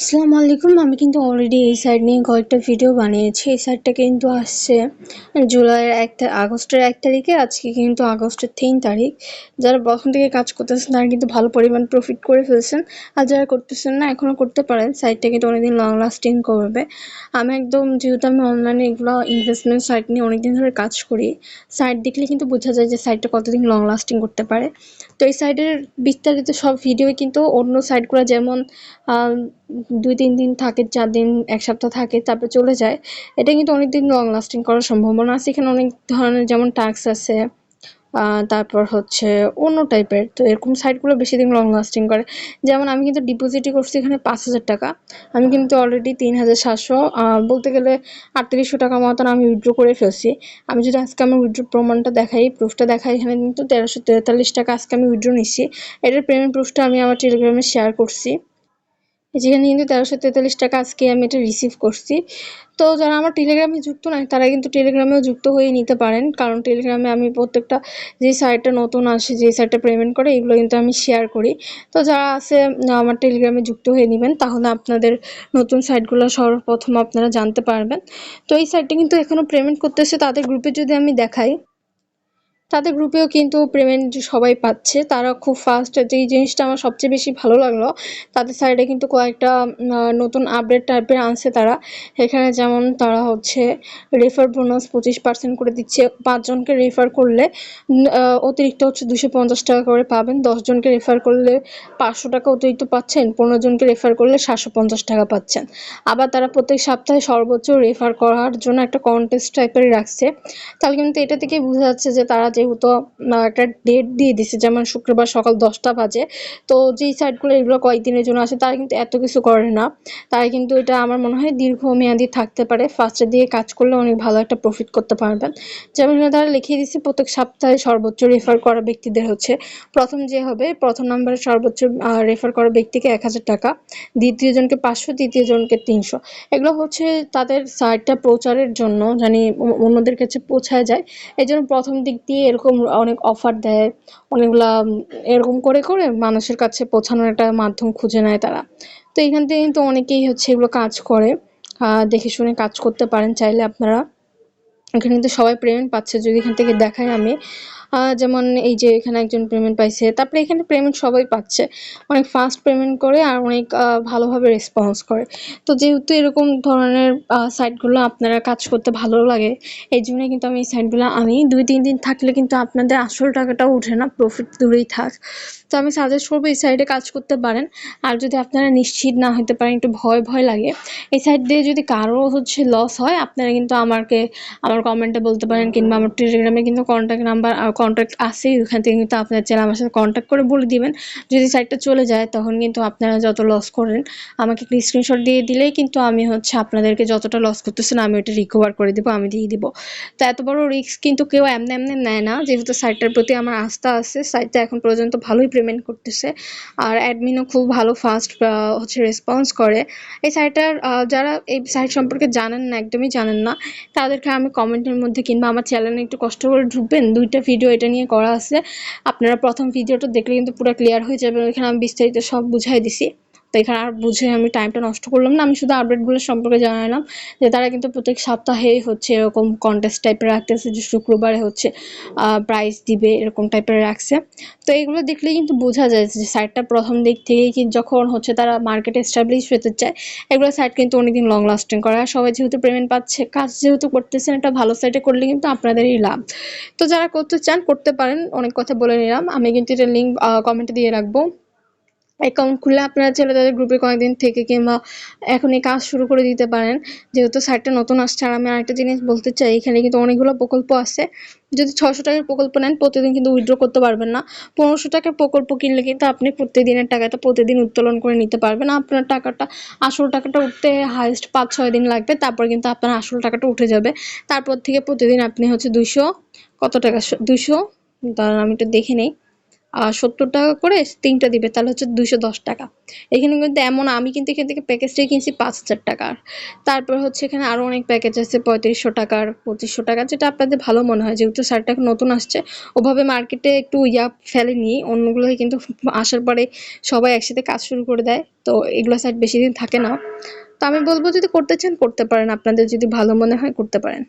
আসসালামু আলাইকুম, আমি কিন্তু অলরেডি এই সাইড নিয়ে কয়েকটা ভিডিও বানিয়েছি। এই সাইডটা কিন্তু আসছে জুলাইয়ের এক আগস্টের এক তারিখে, আজকে কিন্তু আগস্টের তিন তারিখ। যারা প্রথম থেকে কাজ করতেছেন, তারা কিন্তু ভালো পরিমাণ প্রফিট করে ফেলছেন। আর যারা করতেছেন না এখনও করতে পারেন। সাইটটা কিন্তু অনেকদিন লং লাস্টিং করবে। আমি একদম, যেহেতু আমি অনলাইনে এগুলো ইনভেস্টমেন্ট সাইট নিয়ে অনেকদিন ধরে কাজ করি সাইট দেখলে কিন্তু বোঝা যায় যে সাইটটা কতদিন লং লাস্টিং করতে পারে। তো এই সাইটের বিস্তারিত সব ভিডিও কিন্তু অন্য সাইটগুলো যেমন দুই তিন দিন থাকে, চার দিন, এক সপ্তাহ থাকে, তারপর চলে যায়। এটা কিন্তু অনেক দিন লং লাস্টিং করার সম্ভাবনা আছে। এখানে অনেক ধরনের যেমন টাস্ক আছে তারপর হচ্ছে অন্য টাইপের তো এরকম সাইটগুলো বেশি দিন লং লাস্টিং করে। যেমন আমি কিন্তু ডিপোজিটই করছি এখানে পাঁচ হাজার টাকা। আমি কিন্তু অলরেডি তিন হাজার সাতশো বলতে গেলে আটত্রিশশো টাকা মতন আমি উইথড্র করে ফেলছি। আমি যদি আজকে আমার উইথড্র প্রমাণটা দেখাই প্রুফটা দেখাই, এখানে কিন্তু তেরোশো তেতাল্লিশ টাকা আজকে আমি উইথড্র নিচ্ছি। এটার পেমেন্ট প্রুফটা আমি আমার টেলিগ্রামে শেয়ার করছি। যেখানে কিন্তু তেরোশো তেতাল্লিশ টাকা আজকে আমি এটা রিসিভ করছি। তো যারা আমার টেলিগ্রামে যুক্ত নয় তারা কিন্তু টেলিগ্রামেও যুক্ত হয়ে নিতে পারেন। কারণ টেলিগ্রামে আমি প্রত্যেকটা যে সাইটটা নতুন আসে, যে সাইটটা পেমেন্ট করে, এগুলো কিন্তু আমি শেয়ার করি। তো যারা আছে আমার টেলিগ্রামে যুক্ত হয়ে নেবেন, তাহলে আপনাদের নতুন সাইটগুলো সর্বপ্রথম আপনারা জানতে পারবেন। তো এই সাইটটা কিন্তু এখনও পেমেন্ট করতেছে, তাদের গ্রুপে যদি আমি দেখাই তাদের গ্রুপেও কিন্তু পেমেন্ট সবাই পাচ্ছে। তারা খুব ফাস্ট যেই জিনিসটা আমার সবচেয়ে বেশি ভালো লাগল, তাদের সাইডে কিন্তু কয়েকটা নতুন আপডেট টাইপের আনছে তারা। এখানে যেমন তারা হচ্ছে রেফার বোনাস পঁচিশ পার্সেন্ট করে দিচ্ছে। পাঁচজনকে রেফার করলে অতিরিক্ত হচ্ছে দুশো পঞ্চাশ টাকা করে পাবেন। দশজনকে রেফার করলে পাঁচশো টাকা অতিরিক্ত পাচ্ছেন। পনেরো জনকে রেফার করলে সাতশো পঞ্চাশ টাকা পাচ্ছেন। আবার তারা প্রত্যেক সপ্তাহে সর্বোচ্চ রেফার করার জন্য একটা কন্টেস্ট টাইপের রাখছে। তাহলে কিন্তু এটা থেকে বোঝা যাচ্ছে যে তারা যেহেতু একটা ডেট দিয়ে দিছে, যেমন শুক্রবার সকাল দশটা বাজে, তো যেই সাইটগুলো এগুলো কয়েকদিনের জন্য আসে, তারা কিন্তু এত কিছু করে না। তারা কিন্তু এটা আমার মনে হয় দীর্ঘমেয়াদী থাকতে পারে ফার্স্টের দিকে কাজ করলে অনেক ভালো একটা প্রফিট করতে পারবেন যেমন তারা লিখিয়ে দিচ্ছে প্রত্যেক সপ্তাহে সর্বোচ্চ রেফার করা ব্যক্তিদের হচ্ছে, প্রথম যে হবে, প্রথম নম্বরে সর্বোচ্চ রেফার করা ব্যক্তিকে এক হাজার টাকা, দ্বিতীয় জনকে পাঁচশো, তৃতীয় জনকে তিনশো। এগুলো হচ্ছে তাদের সাইটটা প্রচারের জন্য, জানি অন্যদের কাছে পৌঁছায় যায়। এই জন্য প্রথম দিক দিয়ে এরকম অনেক অফার দেয়, অনেকগুলা এরকম করে করে মানুষের কাছে পৌঁছানোর একটা মাধ্যম খুঁজে নেয় তারা। তো এখান থেকে কিন্তু অনেকেই হচ্ছে এগুলো কাজ করে দেখে শুনে কাজ করতে পারেন চাইলে আপনারা। এখানে কিন্তু সবাই পেমেন্ট পাচ্ছে। যদি এখান থেকে দেখাই আমি যেমন এই যে এখানে একজন পেমেন্ট পাইছে, তারপরে এখানে পেমেন্ট সবাই পাচ্ছে। অনেক ফাস্ট পেমেন্ট করে আর অনেক ভালোভাবে রেসপন্স করে। তো যেহেতু এরকম ধরনের সাইটগুলো আপনারা কাজ করতে ভালো লাগে, এই জন্যই কিন্তু আমি এই সাইটগুলো আনি দুই, তিন দিন থাকলে কিন্তু আপনাদের আসল টাকাটাও উঠে না প্রফিট দূরেই থাক। তো আমি সাজেস্ট করব এই সাইডে কাজ করতে পারেন। আর যদি আপনারা নিশ্চিত না হতে পারেন, একটু ভয় ভয় লাগে। এই সাইড দিয়ে যদি কারও হচ্ছে লস হয়, আপনারা কিন্তু আমাকে, আমার কমেন্টে বলতে পারেন কিংবা আমার টেলিগ্রামে কিন্তু কন্ট্যাক্ট নাম্বার কন্ট্যাক্ট আছেই, ওখান থেকে কিন্তু আপনারা চাইলে আমার সাথে কন্ট্যাক্ট করে বলে দিবেন। যদি সাইটটা চলে যায়, তখন কিন্তু আপনারা যত লস করেন, আমাকে একটি স্ক্রিনশট দিয়ে দিলেই কিন্তু আমি হচ্ছে আপনাদেরকে যতটা লস করতেছেন, আমি ওটা রিকভার করে দিব, আমি দিয়ে দিব। তো এত বড় রিস্ক কিন্তু কেউ এমনি এমনি নেয় না, যেহেতু সাইটটার প্রতি আমার আস্থা আছে সাইটটা এখন পর্যন্ত ভালোই পেমেন্ট করতেছে। আর অ্যাডমিনও খুব ভালো ফাস্ট হচ্ছে রেসপন্স করে। এই সাইটটার যারা এই সাইট সম্পর্কে জানেন না, একদমই জানেন না, তাদেরকে আমি কমেন্টের মধ্যে কিংবা আমার চ্যানেলে একটু কষ্ট করে ঢুকবেন, দুইটা ভিডিও এটা নিয়ে করা আছে। আপনারা প্রথম ভিডিওটা দেখলে কিন্তু পুরো ক্লিয়ার হয়ে যাবে। ওইখানে আমি বিস্তারিত সব বুঝাই দিছি। তো এখানে আর বুঝে আমি টাইমটা নষ্ট করলাম না। আমি শুধু আপডেটগুলো সম্পর্কে জানালাম যে তারা কিন্তু প্রত্যেক সপ্তাহেই হচ্ছে এরকম কন্টেস্ট টাইপের রাখতেছে যে শুক্রবারে হচ্ছে প্রাইজ দিবে, এরকম টাইপের রাখছে। তো এগুলো দেখলেই কিন্তু বোঝা যায় যে সাইটটা প্রথম দিক থেকেই কিন্তু যখন হচ্ছে তারা মার্কেটে এস্টাবলিশ হতে চায়, এগুলো সাইট কিন্তু অনেকদিন লং লাস্টিং করে। আর সবাই যেহেতু পেমেন্ট পাচ্ছে, কাজ যেহেতু করতেছেন, একটা ভালো সাইটে করলে কিন্তু আপনাদেরই লাভ। তো যারা করতে চান, করতে পারেন। অনেক কথা বলে নিলাম। আমি কিন্তু এটা লিঙ্ক কমেন্টে দিয়ে রাখব। অ্যাকাউন্ট খুলে আপনারা চাইলে তাদের গ্রুপে কয়েকদিন থেকে কিংবা এখনই কাজ শুরু করে দিতে পারেন। যেহেতু সাইটটা নতুন আসছে আর আমি আরেকটা জিনিস বলতে চাই, এখানে কিন্তু অনেকগুলো প্রকল্প আছে। যদি ছশো টাকার প্রকল্প নেন, প্রতিদিন কিন্তু উইথড্র করতে পারবেন না। পনেরোশো টাকার প্রকল্প কিনলে কিন্তু আপনি প্রতিদিনের টাকাটা প্রতিদিন উত্তোলন করে নিতে পারবেন। আপনার টাকাটা, আসল টাকাটা উঠতে হাইস্ট পাঁচ ছয় দিন লাগবে, তারপর কিন্তু আপনার আসল টাকাটা উঠে যাবে। তারপর থেকে প্রতিদিন আপনি হচ্ছে দুইশো, কত টাকা? দুইশো? দাঁড়ান, আমি একটু দেখে নেই। সত্তর টাকা করে তিনটা দিবে, তাহলে হচ্ছে দুইশো দশ টাকা। এখানে কিন্তু এমন, আমি কিন্তু এখান থেকে প্যাকেজটাই কিনছি পাঁচ হাজার টাকার। তারপর হচ্ছে এখানে আরও অনেক প্যাকেজ আছে, পঁয়ত্রিশশো টাকার, পঁচিশশো টাকা যেটা আপনাদের ভালো মনে হয়। যেহেতু শার্টটা নতুন আসছে, ওভাবে মার্কেটে একটু ইয়া ফেলেনি অন্যগুলোই কিন্তু আসার পরে সবাই একসাথে কাজ শুরু করে দেয়, তো এগুলো শার্ট বেশি দিন থাকে না। তো আমি বলব যদি করতে চান, করতে পারেন। আপনাদের যদি ভালো মনে হয়, করতে পারেন।